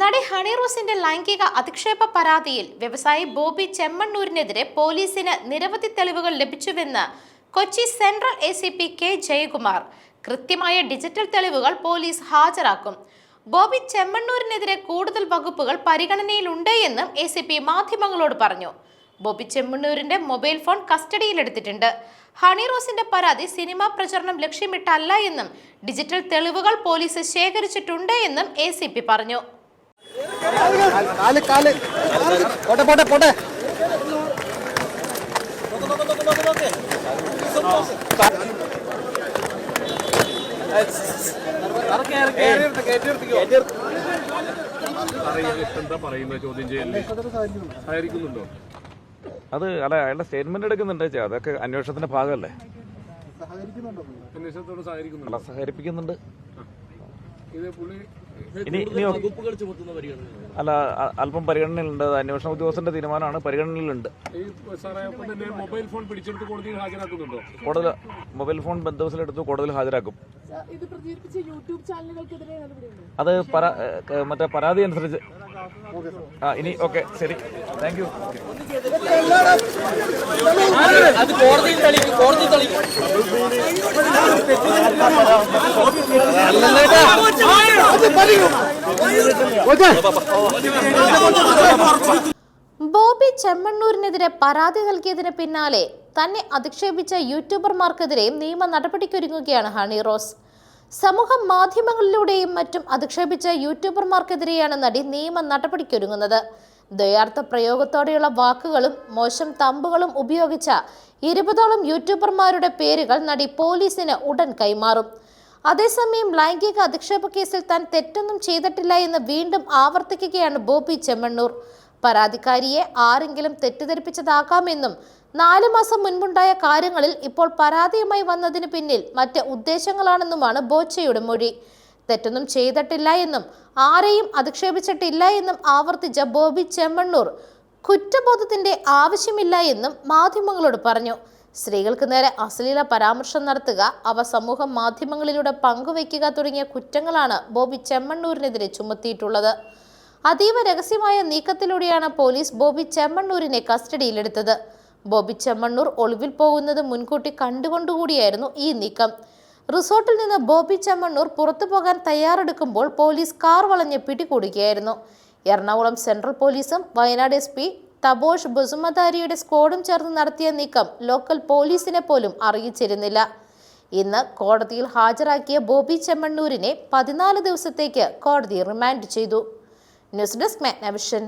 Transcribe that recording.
നടി ഹണി റോസിന്റെ ലൈംഗിക അധിക്ഷേപ പരാതിയിൽ വ്യവസായി ബോബി ചെമ്മണ്ണൂരിനെതിരെ പോലീസിന് നിരവധി തെളിവുകൾ ലഭിച്ചുവെന്ന് Kochi central A C P K Jayakumar. കൃത്യമായ ഡിജിറ്റൽ തെളിവുകൾ പോലീസ് ഹാജരാക്കും. ബോബി ചെമ്മണ്ണൂരിനെതിരെ കൂടുതൽ വകുപ്പുകൾ പരിഗണനയിലുണ്ട് എന്നും എ സി പി മാധ്യമങ്ങളോട് പറഞ്ഞു. ബോബി ചെമ്മണ്ണൂരിന്റെ മൊബൈൽ ഫോൺ കസ്റ്റഡിയിലെടുത്തിട്ടുണ്ട്. ഹണി റോസിന്റെ പരാതി സിനിമാ പ്രചരണം ലക്ഷ്യമിട്ടല്ല എന്നും ഡിജിറ്റൽ തെളിവുകൾ പോലീസ് ശേഖരിച്ചിട്ടുണ്ട് എന്നും എ പറഞ്ഞു. കാൽ കാൽ പോട്ടെ പോട്ടെ പോട്ടെ അത് അല്ല അയാളുടെ സ്റ്റേറ്റ്മെന്റ് എടുക്കുന്നുണ്ട് അതൊക്കെ അന്വേഷണത്തിന്റെ ഭാഗമല്ലേ? അല്ല സഹകരിപ്പിക്കുന്നുണ്ട്. ഇത് പുള്ളി ഇനി ഇനി അല്ല അല്പം പരിഗണനയിലുണ്ട്. അത് അന്വേഷണ ഉദ്യോഗസ്ഥന്റെ തീരുമാനമാണ്. പരിഗണനയിലുണ്ട്. ഈ സാറേ ഒപ്പം തന്നെ മൊബൈൽ ഫോൺ പിടിച്ചെടുത്ത് കോടതിയിൽ ഹാജരാക്കുന്നുണ്ടോ? കൂടുതൽ മൊബൈൽ ഫോൺ ബന്ധവസിലെടുത്ത് കോടതിയിൽ ഹാജരാക്കും. അത് മറ്റേ പരാതി അനുസരിച്ച്. ആ ഇനി ഓക്കെ ശരി. താങ്ക് യു ബോബി ചെമ്മണ്ണൂരിനെതിരെ പരാതി നൽകിയതിന് പിന്നാലെ തന്നെ അധിക്ഷേപിച്ച യൂട്യൂബർമാർക്കെതിരെയും നിയമ നടപടിക്കൊരുങ്ങുകയാണ് ഹണി റോസ്. സമൂഹ മാധ്യമങ്ങളിലൂടെയും മറ്റും അധിക്ഷേപിച്ച യൂട്യൂബർമാർക്കെതിരെയാണ് നടി നിയമ നടപടിക്കൊരുങ്ങുന്നത്. ദ്വയാർത്ഥ പ്രയോഗത്തോടെയുള്ള വാക്കുകളും മോശം തമ്പുകളും ഉപയോഗിച്ച ഇരുപതോളം യൂട്യൂബർമാരുടെ പേരുകൾ നടി പോലീസിന് ഉടൻ കൈമാറും. അതേസമയം ലൈംഗിക അധിക്ഷേപ കേസിൽ താൻ തെറ്റൊന്നും ചെയ്തിട്ടില്ല എന്ന് വീണ്ടും ആവർത്തിക്കുകയാണ് ബോബി ചെമ്മണ്ണൂർ. പരാതിക്കാരിയെ ആരെങ്കിലും തെറ്റിദ്ധരിപ്പിച്ചതാകാമെന്നും നാലു മാസം മുൻപുണ്ടായ കാര്യങ്ങളിൽ ഇപ്പോൾ പരാതിയുമായി വന്നതിന് പിന്നിൽ മറ്റ് ഉദ്ദേശങ്ങളാണെന്നുമാണ് ബോച്ചയുടെ മൊഴി. തെറ്റൊന്നും ചെയ്തിട്ടില്ല എന്നും ആരെയും അധിക്ഷേപിച്ചിട്ടില്ല എന്നും ആവർത്തിച്ച ബോബി ചെമ്മണ്ണൂർ കുറ്റബോധത്തിന്റെ ആവശ്യമില്ല എന്നും മാധ്യമങ്ങളോട് പറഞ്ഞു. സ്ത്രീകൾക്ക് നേരെ അശ്ലീല പരാമർശം നടത്തുക അവ സമൂഹ മാധ്യമങ്ങളിലൂടെ പങ്കുവയ്ക്കുക തുടങ്ങിയ കുറ്റങ്ങളാണ് ബോബി ചെമ്മണ്ണൂരിനെതിരെ ചുമത്തിയിട്ടുള്ളത്. അതീവ രഹസ്യമായ നീക്കത്തിലൂടെയാണ് പോലീസ് ബോബി ചെമ്മണ്ണൂരിനെ കസ്റ്റഡിയിലെടുത്തത്. ബോബി ചെമ്മണ്ണൂർ ഒളിവിൽ പോകുന്നത് മുൻകൂട്ടി കണ്ടുകൊണ്ടുകൂടിയായിരുന്നു ഈ നീക്കം. റിസോർട്ടിൽ നിന്ന് ബോബി ചെമ്മണ്ണൂർ പുറത്തു പോകാൻ തയ്യാറെടുക്കുമ്പോൾ പോലീസ് കാർ വളഞ്ഞ് പിടികൂടുകയായിരുന്നു. എറണാകുളം സെൻട്രൽ പോലീസും വയനാട് എസ് പി തബോഷ് ബസുമതാരിയുടെ സ്ക്വാഡും ചേർന്ന് നടത്തിയ നീക്കം ലോക്കൽ പോലീസിനെ പോലും അറിയിച്ചിരുന്നില്ല. ഇന്ന് കോടതിയിൽ ഹാജരാക്കിയ ബോബി ചെമ്മണ്ണൂരിനെ പതിനാല് ദിവസത്തേക്ക് കോടതി റിമാൻഡ് ചെയ്തു. News desk Magnavision.